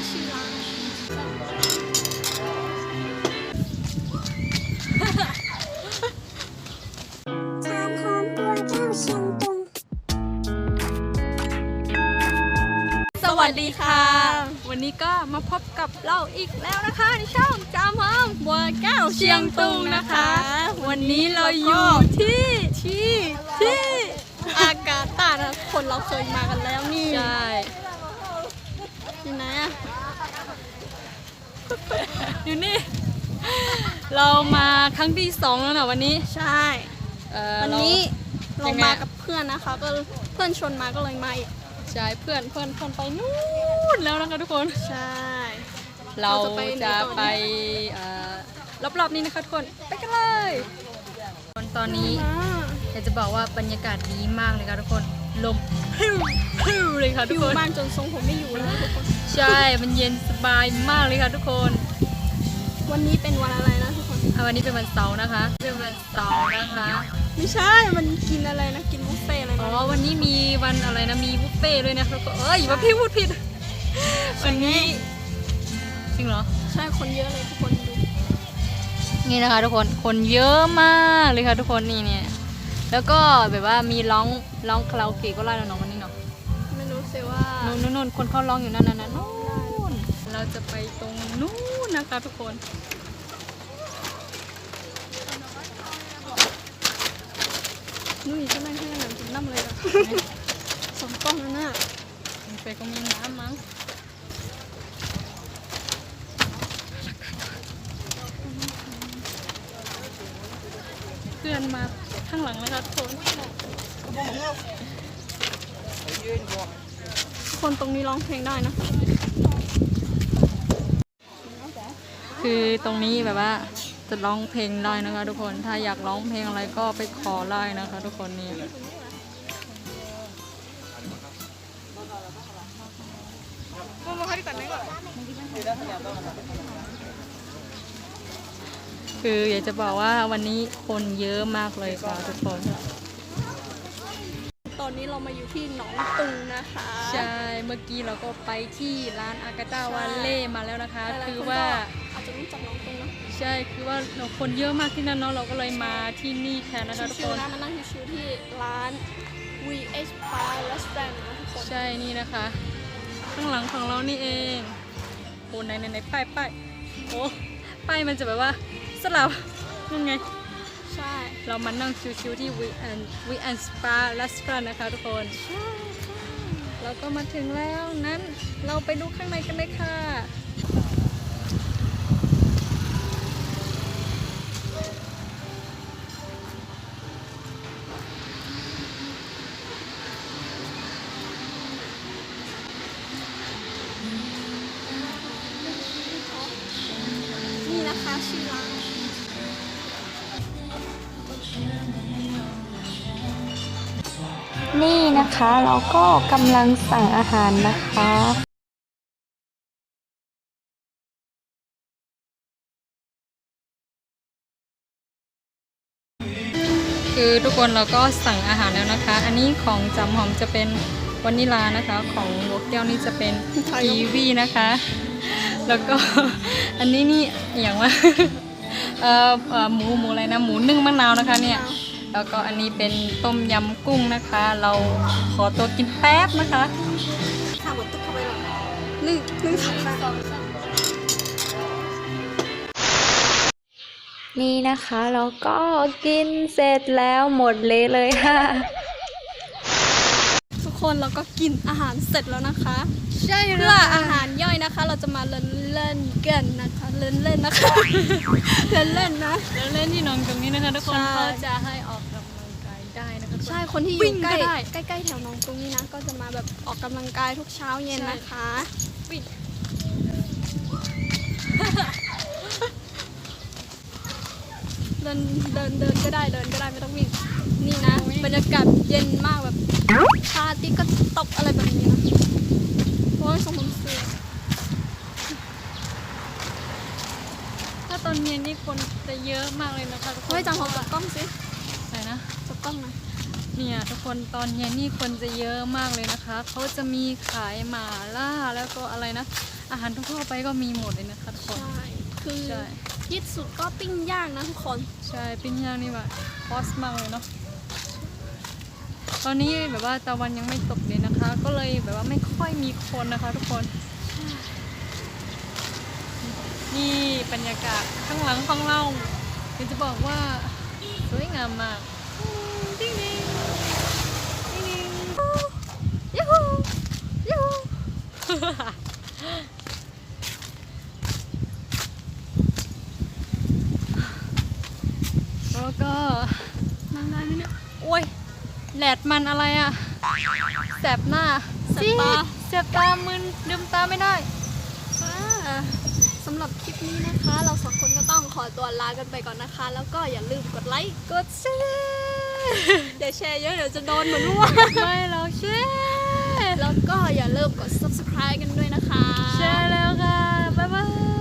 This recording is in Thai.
สวัสดีค่ะ วันนี้ก็มาพบกับเราอีกแล้วนะคะในช่องจามหอมบัวแก้วเชียงตุงนะคะ วันนี้เราอยู่ที่ที่ที่อากาตานะคนเราเคยมากันแล้วนี่ใช่ ที่ไหนอะอยู่นี่ เรามาครั้งที่สองแล้วนะวันนี้ ใช่ เอ่อวันเรานี้ยัเรางไงมากับเพื่อนนะคะ ก็เพื่อนชวนมาก็เลยมาอีกใช่เพื่อนเพื่อนเพื่อนไปนู่นแล้วนะคะทุกคน ใช่ เราเราจะไปไหนจะต่อไปเอ่อรอบๆนี้นะคะทุกคน ไปกันเลย ตอนนี้มาอยากจะบอกว่าบรรยากาศดีมากเลยค่ะทุกคน ลมพิวพิวเลยค่ะทุอกยู่คน บ้านจนทรงผมไม่อยู่แล้วทุกคน ใช่ มันเย็นสบายมากเลยค่ะทุกคนวันนี้เป็นวันอะไรนะทุกคน อะวันนี้เป็นวันเสาร์นะคะ เป็นวันเสาร์นะคะ ไม่ใช่ มันกินอะไรนะ กินบุฟเฟ่ต์อะไรอ๋อ นะวันนี้มีวันอะไรนะ มีบุฟเฟ่ต์ด้วยนะคะทุกคนเอ้ยอย่ามาพี่พูดผิด วันนี้ จริงเหรอ ใช่คนเยอะเลยทุกคนดูนี่นะคะทุกคน คนเยอะมากเลยค่ะทุกคนนี่เนี่ย แล้วก็แบบว่ามีร้องร้องคาราโอเกะก็ไล่แล้วเนาะวันนี้เนาะไม่รู้สิว่านู่นนู่นนู่นคนเขาร้องอยู่นั่นน่ะนะนู่นเราจะไปตรงนู่นนะคะทุกคนนุ่ยจะนั่งให้หนังกินน้ำเลยอะสองกล้องนั่นน่ะไปก็มีน้ำมั้ง เพื่อนมาข้างหลังเลยค่ะทุกคนคนตรงนี้ร้องเพลงได้นะ คือตรงนี้แบบว่าจะร้องเพลงได้นะคะ ทุกคนถ้าอยากร้องเพลงอะไรก็ไปขอได้นะคะ ทุกคนนี่ คืออยากจะบอกว่าวันนี้คนเยอะมากเลยค่ะทุกคน ตอนนี้เรามาอยู่ที่หนองตุงนะคะ ใช่ เมื่อกี้เราก็ไปที่ร้านอากาตาวาเล่มาแล้วนะคะ หลายๆคือคนว่าก็อาจจะรู้จักหนองตุงนะใช่ คือว่าเราคนเยอะมากที่นั่นเนาะ เราก็เลยมาที่นี่แทนนะคะทุกชิควน ๆนะมานั่งชิวๆที่ร้าน VH Bar Restaurant นะทุกคนใช่นี่นะคะ ข้างหลังของเรานี่เองโอ้ในในในป้ายป้ายโอ้ป้ายมันจะแบบว่า สลับนั่นไง ใช่ เรามานั่งชิวๆที่ We and We and Spa Restaurant นะคะทุกคนเราก็มาถึงแล้วนั้นเราไปดูข้างในกันเลยค่ะ นี่นะคะเราก็กำลังสั่งอาหารนะคะคือทุกคนเราก็สั่งอาหารแล้วนะคะ อันนี้ของจำหอมจะเป็นวานิลานะคะ ของบัวแก้วนี่จะเป็นกีวีนะคะ แล้วก็อันนี้นี่อย่างว่า เอ่อเอ่อหมูหมูอะไรนะหมูนึ่งมะนาวนะคะเนี่ยแล้วก็อันนี้เป็นต้มยำกุ้งนะคะ เราขอตัวกินแป๊บนะคะหนึ่งหนึ่งสองสาม นี่นะคะเราก็กินเสร็จแล้วหมดเลยเลยค่ะ คนเราก็กินอาหารเสร็จแล้วนะคะ ใช่เพื่ออาหารย่อยนะคะ เราจะมาเล่นเล่นๆกันนะคะเล่นเล่นๆนะคะ เล่นเล่นๆนะ แล้วเล่นที่นอนตรงนี้นะคะทุกคนใช่ เขาจะให้ออกกำลังกายได้นะคะทุกคน ใช่คนที่อวิ่ยู่งใกก็ล้ได้ ใกล้ๆแถวหนองตรงนี้นะ ก็จะมาแบบออกกำลังกายทุกเช้าเย็นนะคะ วิ่งเดินเดินเดินก็ได้เดินก็ได้ไม่ต้องวิ่ง นี่นะ บรรยากาศเย็นมากแบบพระอาทิ ตย์ก็ตกอะไรแบบนี้นะโอ้ยสมบูรณ์เสือถ้าตอนเย็นนี่คนจะเยอะมากเลยนะคะทุกคนเฮ้ยจังหวะจับกล้องสิไหนนะจับกล้องหน่อยเนี่ยทุกคนตอนเย็นนี่คนจะเยอะมากเลยนะคะเขาจะมีขายหมาล่าแล้วก็อะไรนะ อาหารทั่วๆไปก็มีหมดเลยนะคะทุกคนใช่คือใช่ยิดสุดก็ปิ้งย่างนะทุกคน ใช่ปิ้งย่างนี่แบบคอสมากเลยเนาะ ตอนนี้แบบว่าตะวันยังไม่ตกเลยนะคะ ก็เลยแบบว่าไม่ค่อยมีคนนะคะ ทุกคน นี่บรรยากาศข้างหลังของเราคือจะบอกว่าสวยงามมากดิ้งดิ้งดิ้งดิ้งยูฮูยูฮูแล้วก็นั่งได้ไหมเนี่ยโอ้ย แหลดมันอะไรอะ่ะแสบหน้าแสบตา แสบตามึนดึมตาไม่ได้สำหรับคลิปนี้นะคะ เราสองคนก็ต้องขอตัวลากันไปก่อนนะคะ แล้วก็อย่าลืมกดไลค์กดแชร์อยวแชร์เยอะเดี๋ยวจะโดนเหมือนรั่วไม่เราแชร์แล้วก็อย่าลืมกด subscribe กันด้วยนะคะ แชร์แล้วค่ะ บ๊ายบาย